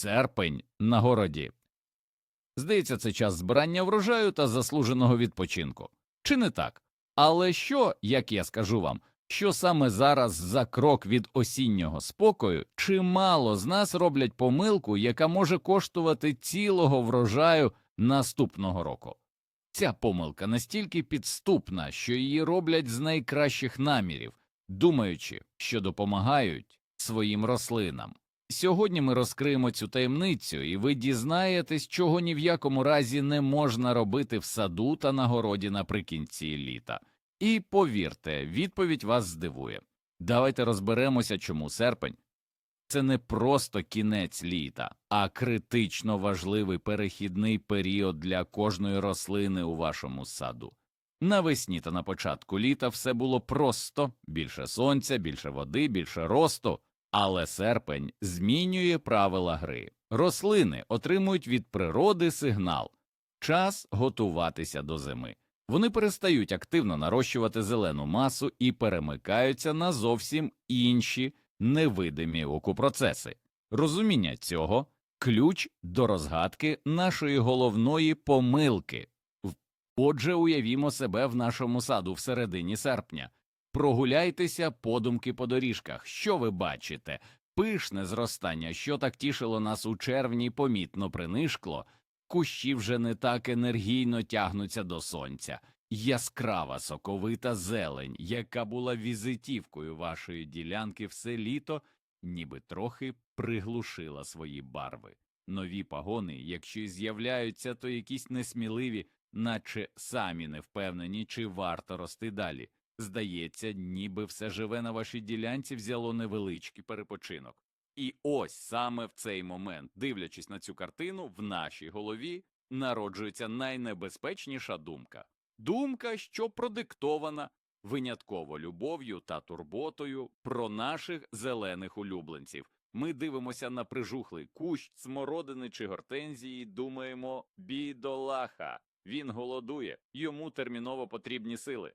Серпень на городі. Здається, це час збирання врожаю та заслуженого відпочинку. Чи не так? Але що, як я скажу вам, що саме зараз за крок від осіннього спокою чимало з нас роблять помилку, яка може коштувати цілого врожаю наступного року. Ця помилка настільки підступна, що її роблять з найкращих намірів, думаючи, що допомагають своїм рослинам. Сьогодні ми розкриємо цю таємницю, і ви дізнаєтесь, чого ні в якому разі не можна робити в саду та на городі наприкінці літа. І повірте, відповідь вас здивує. Давайте розберемося, чому серпень це не просто кінець літа, а критично важливий перехідний період для кожної рослини у вашому саду. Навесні та на початку літа все було просто більше сонця, більше води, більше росту, але серпень змінює правила гри. Рослини отримують від природи сигнал час готуватися до зими. Вони перестають активно нарощувати зелену масу і перемикаються на зовсім інші невидимі оку процеси. Розуміння цього ключ до розгадки нашої головної помилки. Отже, уявімо себе в нашому саду в середині серпня. Прогуляйтеся подумки по доріжках. Що ви бачите? Пишне зростання, що так тішило нас у червні, помітно принишкло. Кущі вже не так енергійно тягнуться до сонця. Яскрава соковита зелень, яка була візитівкою вашої ділянки все літо, ніби трохи приглушила свої барви. Нові пагони, якщо й з'являються, то якісь несміливі, наче самі не впевнені, чи варто рости далі. Здається, ніби все живе на вашій ділянці взяло невеличкий перепочинок. І ось саме в цей момент, дивлячись на цю картину, в нашій голові народжується найнебезпечніша думка. Думка, що продиктована винятково любов'ю та турботою про наших зелених улюбленців. Ми дивимося на прижухлий кущ, смородини чи гортензії, думаємо бідолаха, він голодує, йому терміново потрібні сили.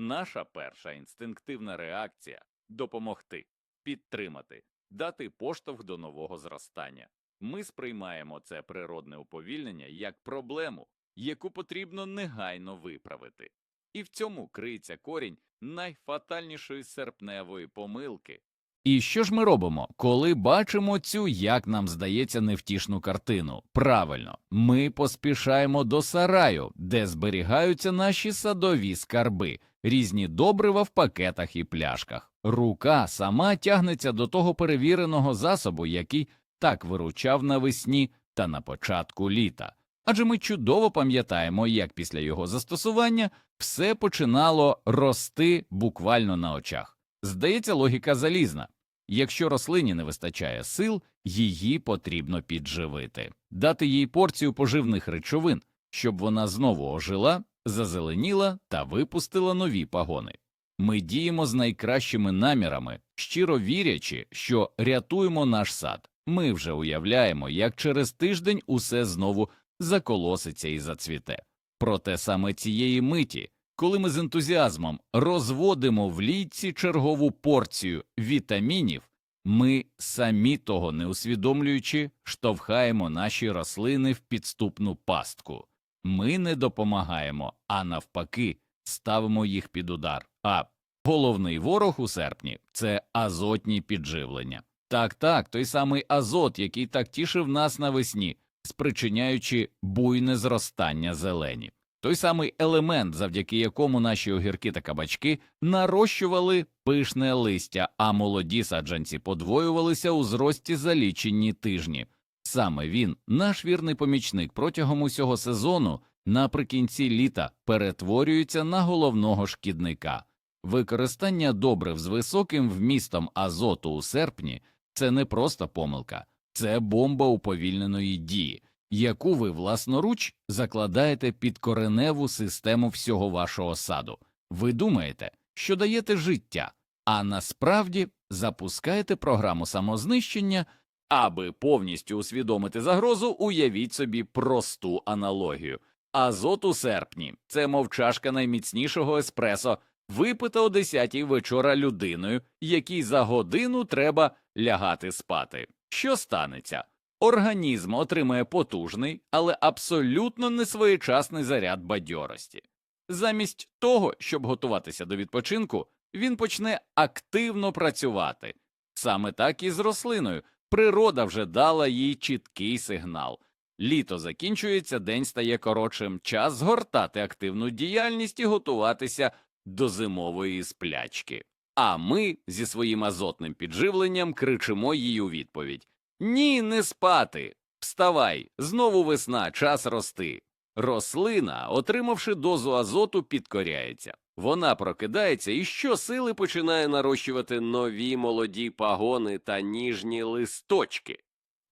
Наша перша інстинктивна реакція допомогти, підтримати, дати поштовх до нового зростання. Ми сприймаємо це природне уповільнення як проблему, яку потрібно негайно виправити. І в цьому криється корінь найфатальнішої серпневої помилки. І що ж ми робимо, коли бачимо цю, як нам здається, невтішну картину? Правильно, ми поспішаємо до сараю, де зберігаються наші садові скарби, різні добрива в пакетах і пляшках. Рука сама тягнеться до того перевіреного засобу, який так виручав навесні та на початку літа. Адже ми чудово пам'ятаємо, як після його застосування все починало рости буквально на очах. Здається, логіка залізна. Якщо рослині не вистачає сил, її потрібно підживити, дати їй порцію поживних речовин, щоб вона знову ожила, зазеленіла та випустила нові пагони. Ми діємо з найкращими намірами, щиро вірячи, що рятуємо наш сад. Ми вже уявляємо, як через тиждень усе знову заколоситься і зацвіте. Проте саме цієї миті, коли ми з ентузіазмом розводимо в лійці чергову порцію вітамінів, ми, самі того не усвідомлюючи, штовхаємо наші рослини в підступну пастку. Ми не допомагаємо, а навпаки, ставимо їх під удар. А головний ворог у серпні це азотні підживлення. Так, так, той самий азот, який так тішив нас навесні, спричиняючи буйне зростання зелені. Той самий елемент, завдяки якому наші огірки та кабачки нарощували пишне листя, а молоді саджанці подвоювалися у зрості за лічені тижні. Саме він, наш вірний помічник протягом усього сезону, наприкінці літа перетворюється на головного шкідника. Використання добрив з високим вмістом азоту у серпні це не просто помилка, це бомба уповільненої дії, яку ви власноруч закладаєте під кореневу систему всього вашого саду. Ви думаєте, що даєте життя, а насправді запускаєте програму самознищення. Аби повністю усвідомити загрозу, уявіть собі просту аналогію. Азот у серпні це мов чашка найміцнішого еспресо, випита о 10 вечора людиною, якій за годину треба лягати спати. Що станеться? організм отримає потужний, але абсолютно несвоєчасний заряд бадьорості. Замість того, щоб готуватися до відпочинку, він почне активно працювати. Саме так і з рослиною. Природа вже дала їй чіткий сигнал. Літо закінчується, день стає коротшим, час згортати активну діяльність і готуватися до зимової сплячки. А ми зі своїм азотним підживленням кричимо їй у відповідь Ні, не спати. Вставай, знову весна, час рости. Рослина, отримавши дозу азоту, підкоряється. Вона прокидається і щосили починає нарощувати нові молоді пагони та ніжні листочки.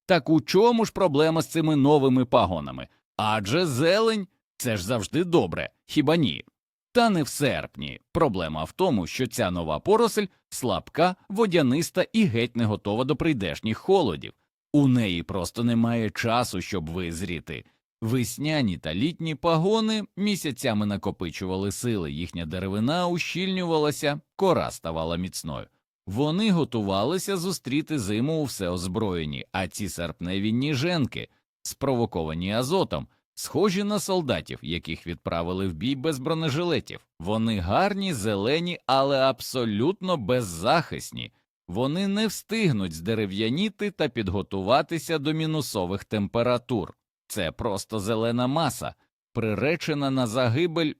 Так у чому ж проблема з цими новими пагонами? Адже зелень це ж завжди добре, хіба ні? Та не в серпні. Проблема в тому, що ця нова поросль слабка, водяниста і геть не готова до прийдешніх холодів. У неї просто немає часу, щоб визріти. Весняні та літні пагони місяцями накопичували сили, їхня деревина ущільнювалася, кора ставала міцною. Вони готувалися зустріти зиму у всеозброєні, а ці серпневі ніженки, спровоковані азотом, схожі на солдатів, яких відправили в бій без бронежилетів. Вони гарні, зелені, але абсолютно беззахисні. Вони не встигнуть здерев'яніти та підготуватися до мінусових температур. Це просто зелена маса, приречена на загибель.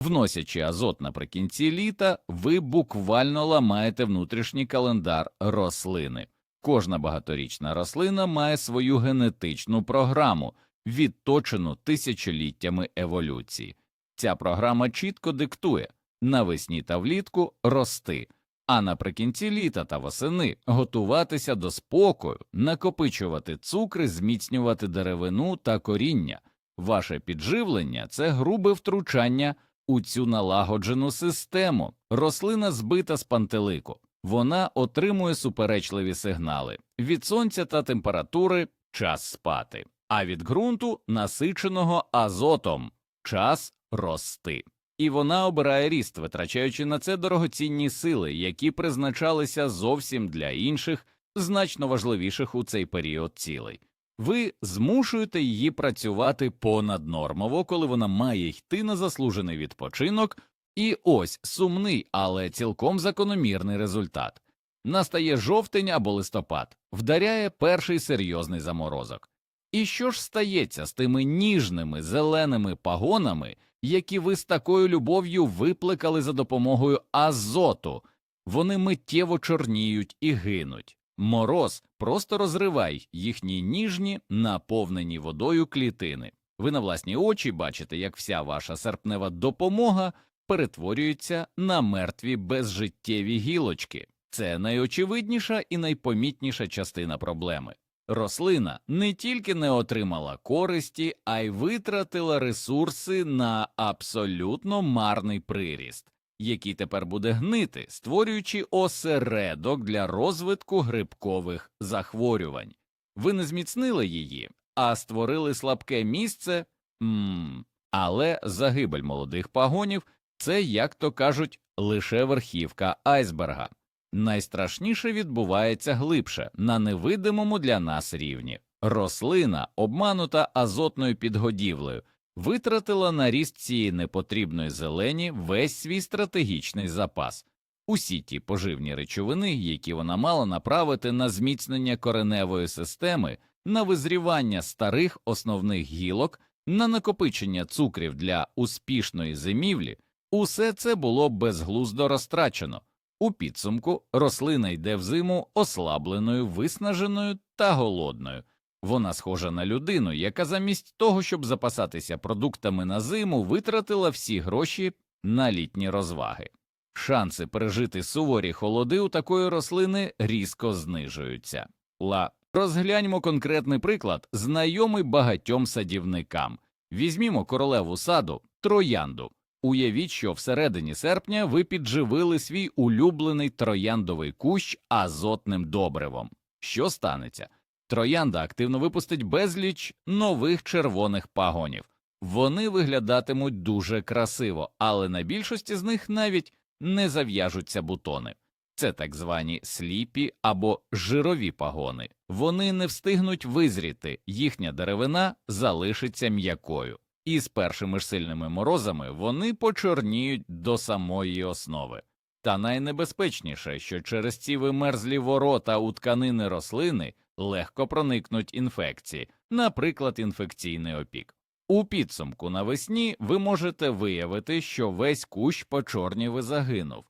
Вносячи азот наприкінці літа, ви буквально ламаєте внутрішній календар рослини. Кожна багаторічна рослина має свою генетичну програму, відточену тисячоліттями еволюції. Ця програма чітко диктує навесні та влітку рости, а наприкінці літа та восени готуватися до спокою, накопичувати цукри, зміцнювати деревину та коріння. Ваше підживлення це грубе втручання у цю налагоджену систему. Рослина збита з пантелику. Вона отримує суперечливі сигнали від сонця та температури час спати, а від ґрунту насиченого азотом час рости. І вона обирає ріст, витрачаючи на це дорогоцінні сили, які призначалися зовсім для інших, значно важливіших у цей період цілей. Ви змушуєте її працювати понаднормово, коли вона має йти на заслужений відпочинок, і ось сумний, але цілком закономірний результат. Настає жовтень або листопад, вдаряє перший серйозний заморозок. І що ж стається з тими ніжними зеленими пагонами, які ви з такою любов'ю випликали за допомогою азоту? Вони миттєво чорніють і гинуть. Мороз просто розривай їхні ніжні, наповнені водою клітини. Ви на власні очі бачите, як вся ваша серпнева допомога перетворюється на мертві безжиттєві гілочки. Це найочевидніша і найпомітніша частина проблеми. Рослина не тільки не отримала користі, а й витратила ресурси на абсолютно марний приріст, який тепер буде гнити, створюючи осередок для розвитку грибкових захворювань. Ви не зміцнили її, а створили слабке місце. М але загибель молодих пагонів це, як то кажуть, лише верхівка айсберга. Найстрашніше відбувається глибше, на невидимому для нас рівні. Рослина, обманута азотною підгодівлею, витратила на ріст цієї непотрібної зелені весь свій стратегічний запас, усі ті поживні речовини, які вона мала направити на зміцнення кореневої системи, на визрівання старих основних гілок, на накопичення цукрів для успішної зимівлі, усе це було безглуздо розтрачено. У підсумку рослина йде в зиму ослабленою, виснаженою та голодною. Вона схожа на людину, яка замість того, щоб запасатися продуктами на зиму, витратила всі гроші на літні розваги. Шанси пережити суворі холоди у такої рослини різко знижуються. Ла розгляньмо конкретний приклад, знайомий багатьом садівникам. Візьмімо королеву саду троянду. Уявіть, що всередині серпня ви підживили свій улюблений трояндовий кущ азотним добривом. Що станеться? Троянда активно випустить безліч нових червоних пагонів. Вони виглядатимуть дуже красиво, але на більшості з них навіть не зав'яжуться бутони. Це так звані сліпі або жирові пагони. Вони не встигнуть визріти, їхня деревина залишиться м'якою. І з першими ж сильними морозами вони почорніють до самої основи. Та найнебезпечніше, що через ці вимерзлі ворота у тканини рослини легко проникнуть інфекції, наприклад, інфекційний опік. У підсумку навесні ви можете виявити, що весь кущ почорнів і загинув,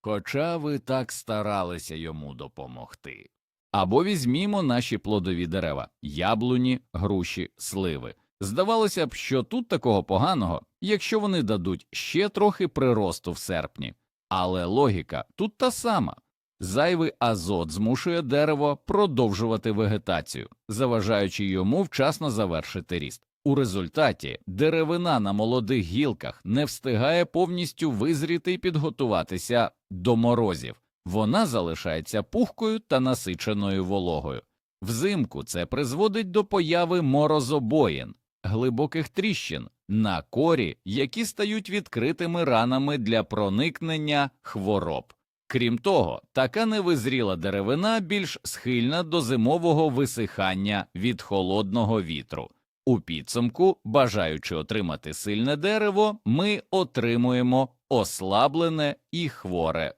хоча ви так старалися йому допомогти. Або візьмімо наші плодові дерева яблуні, груші, сливи. Здавалося б, що тут такого поганого, якщо вони дадуть ще трохи приросту в серпні. Але логіка тут та сама. Зайвий азот змушує дерево продовжувати вегетацію, заважаючи йому вчасно завершити ріст. У результаті деревина на молодих гілках не встигає повністю визріти і підготуватися до морозів. Вона залишається пухкою та насиченою вологою. Взимку це призводить до появи морозобоїн, глибоких тріщин на корі, які стають відкритими ранами для проникнення хвороб. Крім того, така невизріла деревина більш схильна до зимового висихання від холодного вітру. У підсумку, бажаючи отримати сильне дерево, ми отримуємо ослаблене і хворе.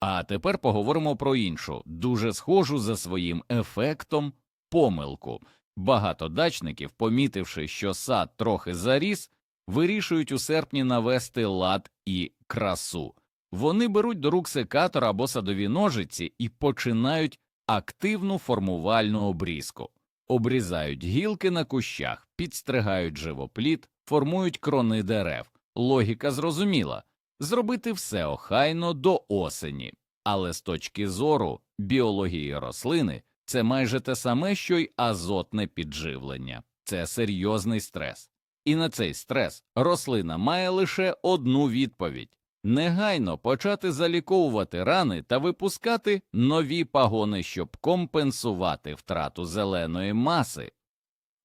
А тепер поговоримо про іншу, дуже схожу за своїм ефектом помилку. Багато дачників, помітивши, що сад трохи заріс, вирішують у серпні навести лад і красу. Вони беруть до рук секатор або садові ножиці і починають активну формувальну обрізку. Обрізають гілки на кущах, підстригають живопліт, формують крони дерев. Логіка зрозуміла зробити все охайно до осені. Але з точки зору біології рослини це майже те саме, що й азотне підживлення, це серйозний стрес. І на цей стрес рослина має лише одну відповідь негайно почати заліковувати рани та випускати нові пагони, щоб компенсувати втрату зеленої маси.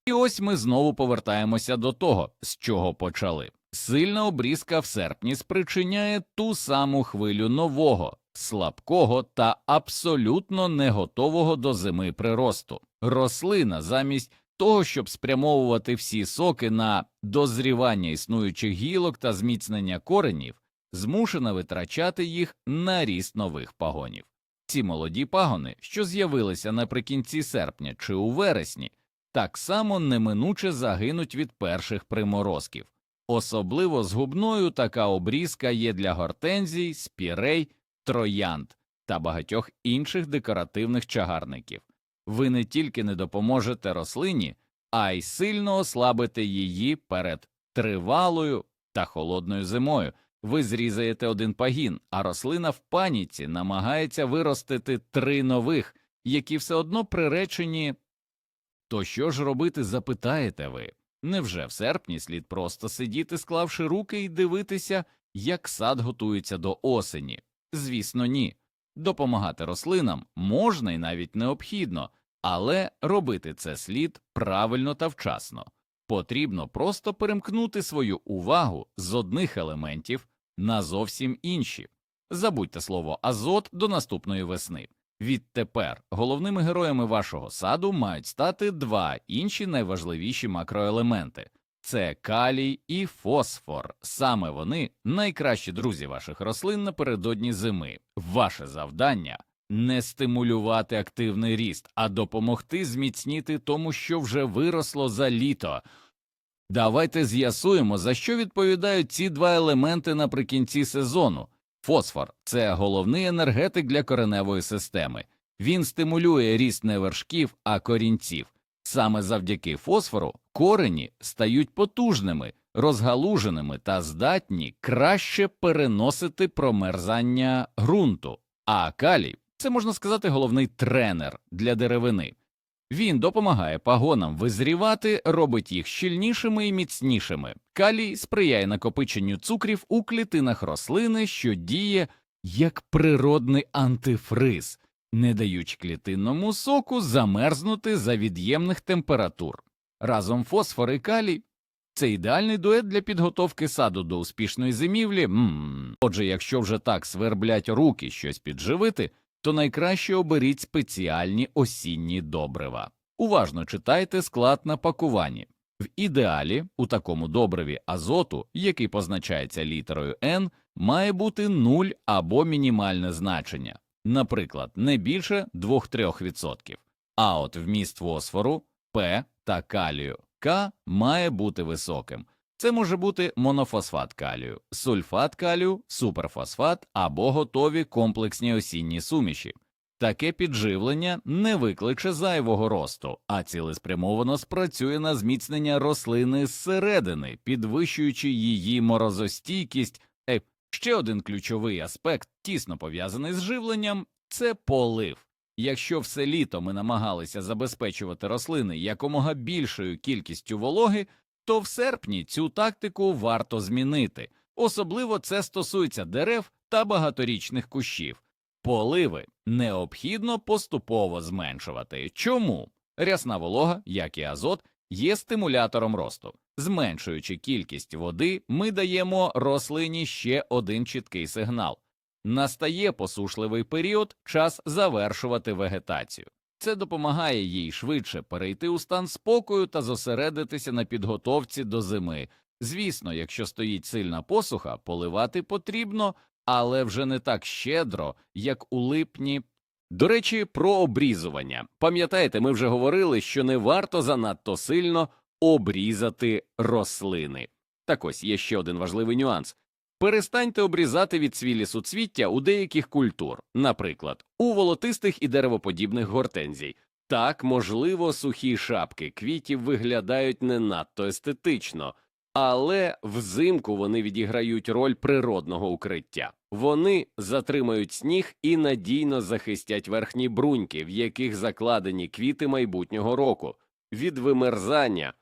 І ось ми знову повертаємося до того, з чого почали. Сильна обрізка в серпні спричиняє ту саму хвилю нового, слабкого та абсолютно не готового до зими приросту. Рослина замість того, щоб спрямовувати всі соки на дозрівання існуючих гілок та зміцнення коренів, змушена витрачати їх на ріст нових пагонів. Ці молоді пагони, що з'явилися наприкінці серпня чи у вересні, так само неминуче загинуть від перших приморозків. Особливо згубною така обрізка є для гортензій, спірей, троянд та багатьох інших декоративних чагарників. Ви не тільки не допоможете рослині, а й сильно ослабите її перед тривалою та холодною зимою. Ви зрізаєте один пагін, а рослина в паніці намагається виростити три нових, які все одно приречені. То що ж робити, запитаєте ви? Невже в серпні слід просто сидіти, склавши руки, і дивитися, як сад готується до осені? Звісно, ні. Допомагати рослинам можна і навіть необхідно, але робити це слід правильно та вчасно. Потрібно просто перемкнути свою увагу з одних елементів на зовсім інші. Забудьте слово азот до наступної весни. Відтепер головними героями вашого саду мають стати два інші найважливіші макроелементи це калій і фосфор. Саме вони найкращі друзі ваших рослин напередодні зими. Ваше завдання не стимулювати активний ріст, а допомогти зміцніти тому, що вже виросло за літо. Давайте з'ясуємо, за що відповідають ці два елементи наприкінці сезону. Фосфор це головний енергетик для кореневої системи. Він стимулює ріст не вершків, а корінців. Саме завдяки фосфору корені стають потужними, розгалуженими та здатні краще переносити промерзання ґрунту. А калій це можна сказати головний тренер для деревини. Він допомагає пагонам визрівати, робить їх щільнішими і міцнішими. Калій сприяє накопиченню цукрів у клітинах рослини, що діє як природний антифриз, не даючи клітинному соку замерзнути за від'ємних температур. Разом фосфор і калій Це ідеальний дует для підготовки саду до успішної зимівлі. Ммм. Отже, якщо вже так сверблять руки щось підживити, то найкраще оберіть спеціальні осінні добрива. Уважно читайте склад на пакуванні. В ідеалі у такому добриві азоту, який позначається літерою N, має бути 0 або мінімальне значення, наприклад, не більше 2-3%. А от вміст фосфору П та калію К має бути високим. Це може бути монофосфат калію, сульфат калію, суперфосфат або готові комплексні осінні суміші. Таке підживлення не викличе зайвого росту, а цілеспрямовано спрацює на зміцнення рослини зсередини, підвищуючи її морозостійкість. Е, ще один ключовий аспект, тісно пов'язаний з живленням, це полив. Якщо все літо ми намагалися забезпечувати рослини якомога більшою кількістю вологи, то в серпні цю тактику варто змінити. Особливо це стосується дерев та багаторічних кущів. Поливи необхідно поступово зменшувати. Чому? Рясна волога, як і азот, є стимулятором росту. Зменшуючи кількість води, ми даємо рослині ще один чіткий сигнал. Настає посушливий період, час завершувати вегетацію. Це допомагає їй швидше перейти у стан спокою та зосередитися на підготовці до зими. Звісно, якщо стоїть сильна посуха, поливати потрібно, але вже не так щедро, як у липні. До речі, про обрізування. Пам'ятаєте, ми вже говорили, що не варто занадто сильно обрізати рослини. Так ось є ще один важливий нюанс. Перестаньте обрізати відсвілі суцвіття у деяких культур, наприклад, у волотистих і деревоподібних гортензій. Так, можливо, сухі шапки квітів виглядають не надто естетично, але взимку вони відіграють роль природного укриття. Вони затримають сніг і надійно захистять верхні бруньки, в яких закладені квіти майбутнього року, від вимерзання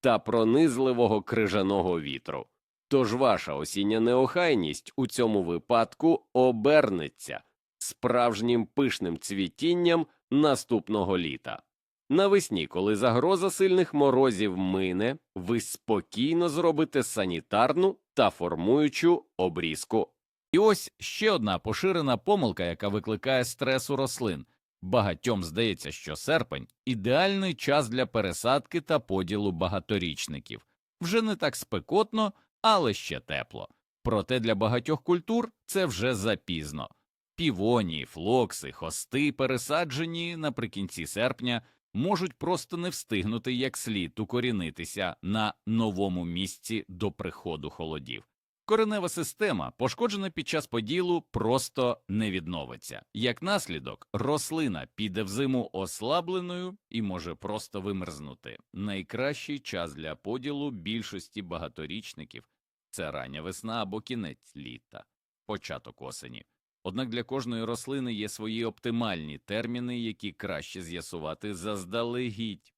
та пронизливого крижаного вітру. Тож ваша осіння неохайність у цьому випадку обернеться справжнім пишним цвітінням наступного літа. Навесні, коли загроза сильних морозів мине, ви спокійно зробите санітарну та формуючу обрізку. І ось ще одна поширена помилка, яка викликає стрес у рослин. Багатьом здається, що серпень ідеальний час для пересадки та поділу багаторічників. Вже не так спекотно, але ще тепло. Проте для багатьох культур це вже запізно. Півонії, флокси, хости, пересаджені наприкінці серпня, можуть просто не встигнути як слід укорінитися на новому місці до приходу холодів. Коренева система, пошкоджена під час поділу, просто не відновиться. Як наслідок, рослина піде в зиму ослабленою і може просто вимерзнути. Найкращий час для поділу більшості багаторічників це рання весна або кінець літа, початок осені. Однак для кожної рослини є свої оптимальні терміни, які краще з'ясувати заздалегідь.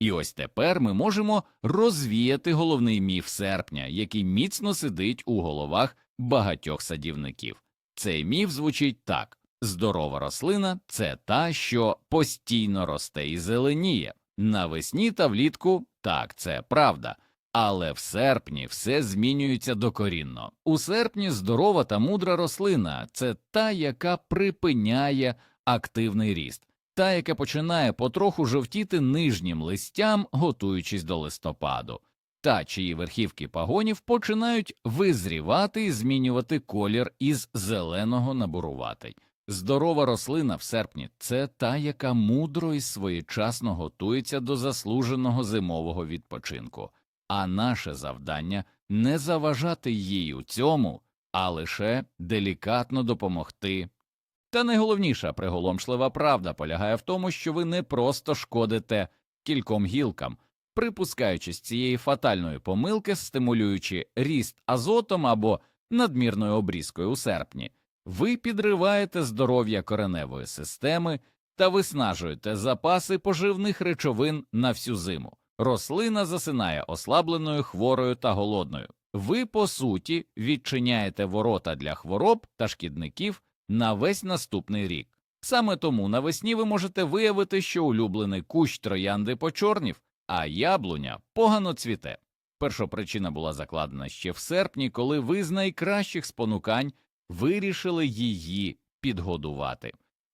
І ось тепер ми можемо розвіяти головний міф серпня, який міцно сидить у головах багатьох садівників. Цей міф звучить так: здорова рослина це та, що постійно росте і зеленіє. Навесні та влітку так, це правда. Але в серпні все змінюється докорінно. У серпні здорова та мудра рослина це та, яка припиняє активний ріст, та, яка починає потроху жовтіти нижнім листям, готуючись до листопаду, та чиї верхівки пагонів починають визрівати і змінювати колір із зеленого на буруватий. Здорова рослина в серпні це та, яка мудро і своєчасно готується до заслуженого зимового відпочинку а наше завдання не заважати їй у цьому, а лише делікатно допомогти. Та найголовніша приголомшлива правда полягає в тому, що ви не просто шкодите кільком гілкам, припускаючись цієї фатальної помилки, стимулюючи ріст азотом або надмірною обрізкою у серпні, ви підриваєте здоров'я кореневої системи та виснажуєте запаси поживних речовин на всю зиму. Рослина засинає ослабленою, хворою та голодною. Ви, по суті, відчиняєте ворота для хвороб та шкідників на весь наступний рік. Саме тому навесні ви можете виявити, що улюблений кущ троянди почорнів, а яблуня погано цвіте. Першопричина була закладена ще в серпні, коли ви з найкращих спонукань вирішили її підгодувати.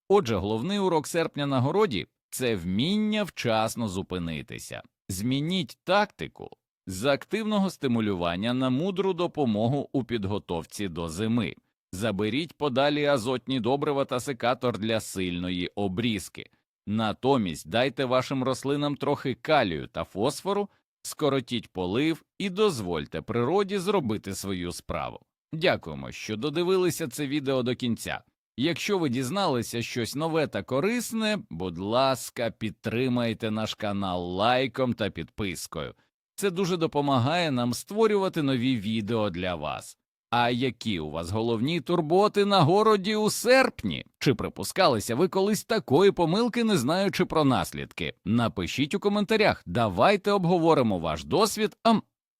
Отже, головний урок серпня на городі це вміння вчасно зупинитися. Змініть тактику з активного стимулювання на мудру допомогу у підготовці до зими. Заберіть подалі азотні добрива та секатор для сильної обрізки. Натомість дайте вашим рослинам трохи калію та фосфору, скоротіть полив і дозвольте природі зробити свою справу. Дякуємо, що додивилися це відео до кінця. Якщо ви дізналися щось нове та корисне, будь ласка, підтримайте наш канал лайком та підпискою. Це дуже допомагає нам створювати нові відео для вас. А які у вас головні турботи на городі у серпні? Чи припускалися ви колись такої помилки, не знаючи про наслідки? Напишіть у коментарях, давайте обговоримо ваш досвід, а